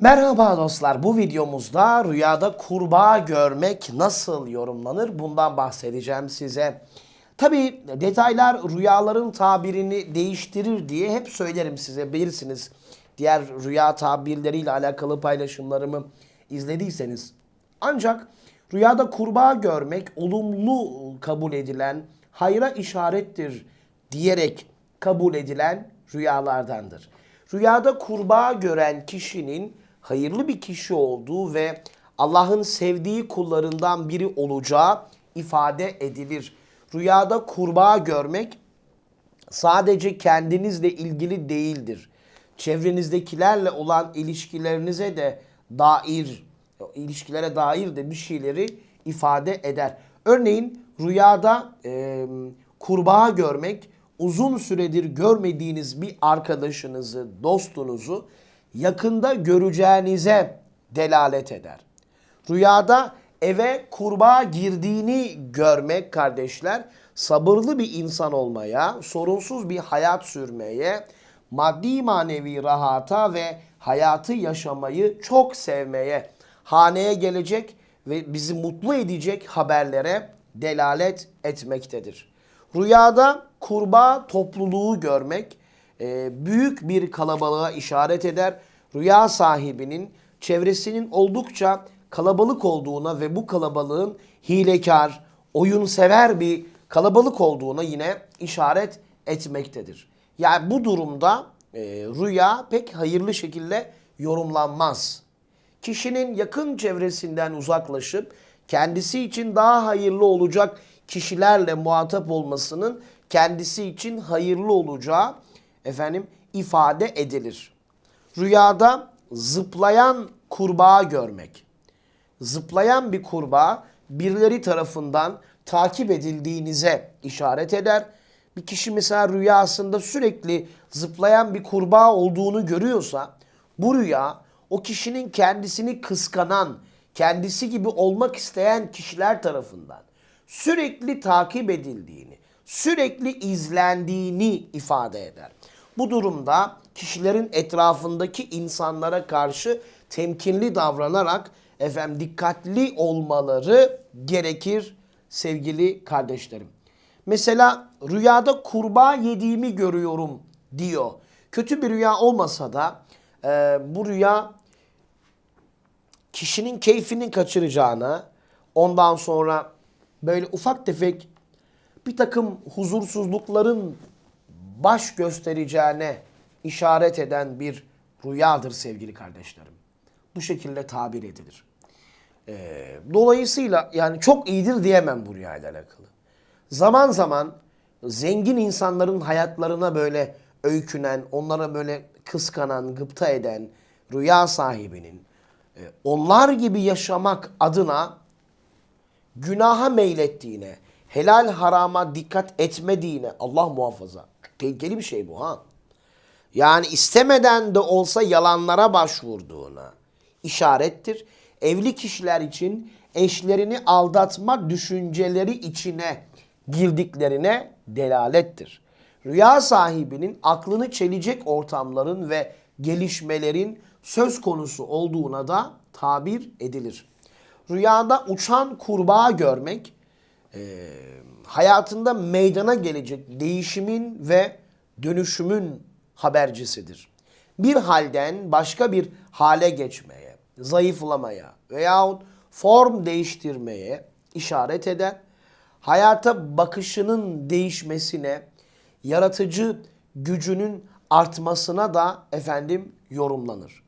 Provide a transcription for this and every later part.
Merhaba dostlar. Bu videomuzda rüyada kurbağa görmek nasıl yorumlanır? Bundan bahsedeceğim size. Tabi detaylar rüyaların tabirini değiştirir diye hep söylerim size. Bilirsiniz diğer rüya tabirleriyle alakalı paylaşımlarımı izlediyseniz. Ancak rüyada kurbağa görmek olumlu kabul edilen, hayra işarettir diyerek kabul edilen rüyalardandır. Rüyada kurbağa gören kişinin hayırlı bir kişi olduğu ve Allah'ın sevdiği kullarından biri olacağı ifade edilir. Rüyada kurbağa görmek sadece kendinizle ilgili değildir. Çevrenizdekilerle olan ilişkilerinize de dair, ilişkilere dair de bir şeyleri ifade eder. Örneğin rüyada e, kurbağa görmek uzun süredir görmediğiniz bir arkadaşınızı, dostunuzu yakında göreceğinize delalet eder. Rüyada eve kurbağa girdiğini görmek kardeşler sabırlı bir insan olmaya, sorunsuz bir hayat sürmeye, maddi manevi rahata ve hayatı yaşamayı çok sevmeye, haneye gelecek ve bizi mutlu edecek haberlere delalet etmektedir. Rüyada kurbağa topluluğu görmek e, büyük bir kalabalığa işaret eder. Rüya sahibinin çevresinin oldukça kalabalık olduğuna ve bu kalabalığın hilekar, oyunsever bir kalabalık olduğuna yine işaret etmektedir. Yani bu durumda e, rüya pek hayırlı şekilde yorumlanmaz. Kişinin yakın çevresinden uzaklaşıp kendisi için daha hayırlı olacak kişilerle muhatap olmasının kendisi için hayırlı olacağı efendim ifade edilir. Rüyada zıplayan kurbağa görmek. Zıplayan bir kurbağa birileri tarafından takip edildiğinize işaret eder. Bir kişi mesela rüyasında sürekli zıplayan bir kurbağa olduğunu görüyorsa bu rüya o kişinin kendisini kıskanan, kendisi gibi olmak isteyen kişiler tarafından sürekli takip edildiğini, sürekli izlendiğini ifade eder. Bu durumda kişilerin etrafındaki insanlara karşı temkinli davranarak efendim dikkatli olmaları gerekir sevgili kardeşlerim. Mesela rüyada kurbağa yediğimi görüyorum diyor. Kötü bir rüya olmasa da e, bu rüya kişinin keyfini kaçıracağına, ondan sonra böyle ufak tefek bir takım huzursuzlukların baş göstereceğine işaret eden bir rüyadır sevgili kardeşlerim. Bu şekilde tabir edilir. Ee, dolayısıyla yani çok iyidir diyemem bu rüyayla alakalı. Zaman zaman zengin insanların hayatlarına böyle öykünen, onlara böyle kıskanan, gıpta eden rüya sahibinin e, onlar gibi yaşamak adına günaha meylettiğine, helal harama dikkat etmediğine Allah muhafaza. Tehlikeli bir şey bu ha. Yani istemeden de olsa yalanlara başvurduğuna işarettir. Evli kişiler için eşlerini aldatma düşünceleri içine girdiklerine delalettir. Rüya sahibinin aklını çelecek ortamların ve gelişmelerin söz konusu olduğuna da tabir edilir. Rüyada uçan kurbağa görmek e, hayatında meydana gelecek değişimin ve dönüşümün habercisidir. Bir halden başka bir hale geçmeye, zayıflamaya veyahut form değiştirmeye işaret eder. Hayata bakışının değişmesine, yaratıcı gücünün artmasına da efendim yorumlanır.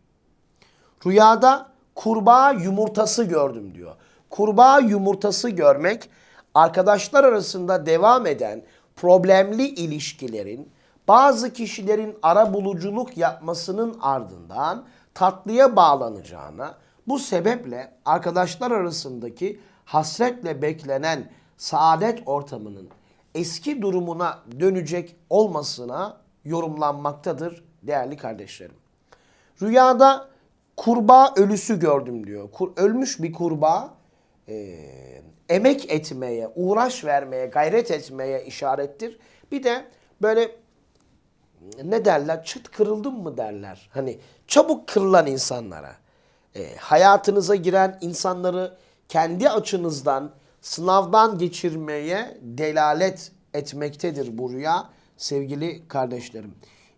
Rüyada kurbağa yumurtası gördüm diyor. Kurbağa yumurtası görmek arkadaşlar arasında devam eden problemli ilişkilerin bazı kişilerin ara buluculuk yapmasının ardından tatlıya bağlanacağına, bu sebeple arkadaşlar arasındaki hasretle beklenen saadet ortamının eski durumuna dönecek olmasına yorumlanmaktadır değerli kardeşlerim. Rüyada kurbağa ölüsü gördüm diyor. Ölmüş bir kurbağa emek etmeye, uğraş vermeye, gayret etmeye işarettir. Bir de böyle ne derler? Çıt kırıldın mı derler. Hani çabuk kırılan insanlara. E, hayatınıza giren insanları kendi açınızdan sınavdan geçirmeye delalet etmektedir bu rüya sevgili kardeşlerim.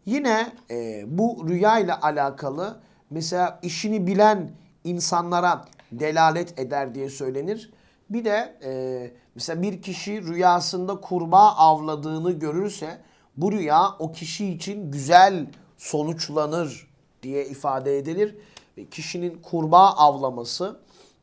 Yine e, bu rüya ile alakalı mesela işini bilen insanlara delalet eder diye söylenir. Bir de e, mesela bir kişi rüyasında kurbağa avladığını görürse bu rüya o kişi için güzel sonuçlanır diye ifade edilir. Ve kişinin kurbağa avlaması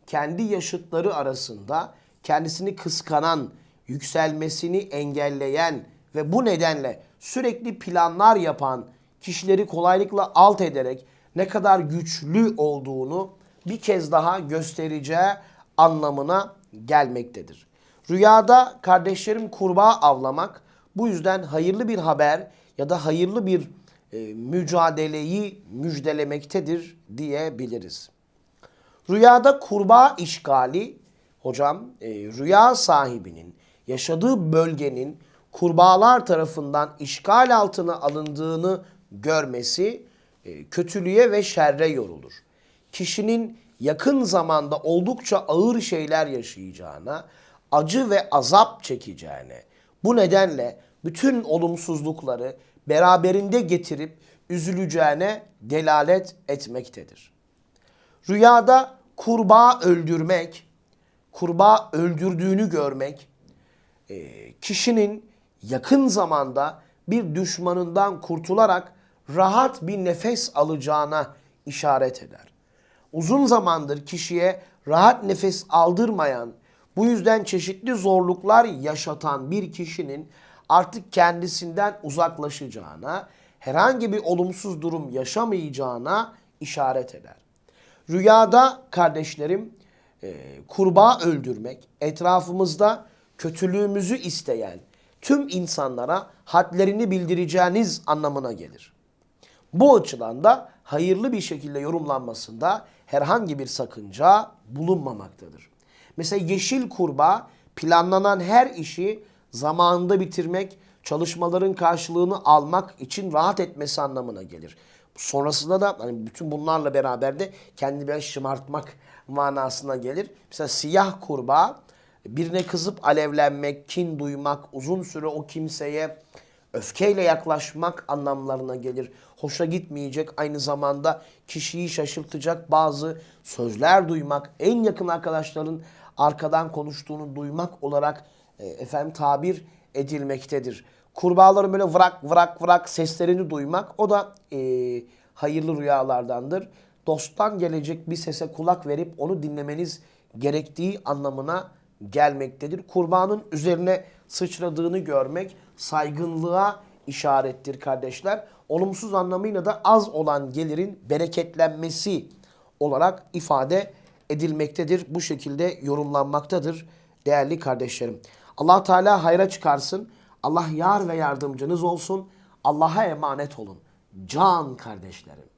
kendi yaşıtları arasında kendisini kıskanan, yükselmesini engelleyen ve bu nedenle sürekli planlar yapan kişileri kolaylıkla alt ederek ne kadar güçlü olduğunu bir kez daha göstereceği anlamına gelmektedir. Rüyada kardeşlerim kurbağa avlamak bu yüzden hayırlı bir haber ya da hayırlı bir e, mücadeleyi müjdelemektedir diyebiliriz. Rüyada kurbağa işgali hocam e, rüya sahibinin yaşadığı bölgenin kurbağalar tarafından işgal altına alındığını görmesi e, kötülüğe ve şerre yorulur. Kişinin yakın zamanda oldukça ağır şeyler yaşayacağına, acı ve azap çekeceğine, bu nedenle bütün olumsuzlukları beraberinde getirip üzüleceğine delalet etmektedir. Rüyada kurbağa öldürmek, kurbağa öldürdüğünü görmek, e, kişinin yakın zamanda bir düşmanından kurtularak rahat bir nefes alacağına işaret eder. Uzun zamandır kişiye rahat nefes aldırmayan, bu yüzden çeşitli zorluklar yaşatan bir kişinin artık kendisinden uzaklaşacağına, herhangi bir olumsuz durum yaşamayacağına işaret eder. Rüyada kardeşlerim e, kurbağa öldürmek etrafımızda kötülüğümüzü isteyen tüm insanlara hadlerini bildireceğiniz anlamına gelir. Bu açıdan da hayırlı bir şekilde yorumlanmasında herhangi bir sakınca bulunmamaktadır. Mesela yeşil kurbağa planlanan her işi zamanında bitirmek, çalışmaların karşılığını almak için rahat etmesi anlamına gelir. Sonrasında da hani bütün bunlarla beraber de kendini biraz şımartmak manasına gelir. Mesela siyah kurbağa birine kızıp alevlenmek, kin duymak, uzun süre o kimseye öfkeyle yaklaşmak anlamlarına gelir. Hoşa gitmeyecek aynı zamanda kişiyi şaşırtacak bazı sözler duymak, en yakın arkadaşların arkadan konuştuğunu duymak olarak e, efendim tabir edilmektedir. Kurbağaların böyle vırak vırak vırak seslerini duymak o da e, hayırlı rüyalardandır. Dosttan gelecek bir sese kulak verip onu dinlemeniz gerektiği anlamına gelmektedir. Kurbanın üzerine sıçradığını görmek saygınlığa işarettir kardeşler. Olumsuz anlamıyla da az olan gelirin bereketlenmesi olarak ifade edilmektedir. Bu şekilde yorumlanmaktadır değerli kardeşlerim. Allah Teala hayra çıkarsın. Allah yar ve yardımcınız olsun. Allah'a emanet olun. Can kardeşlerim.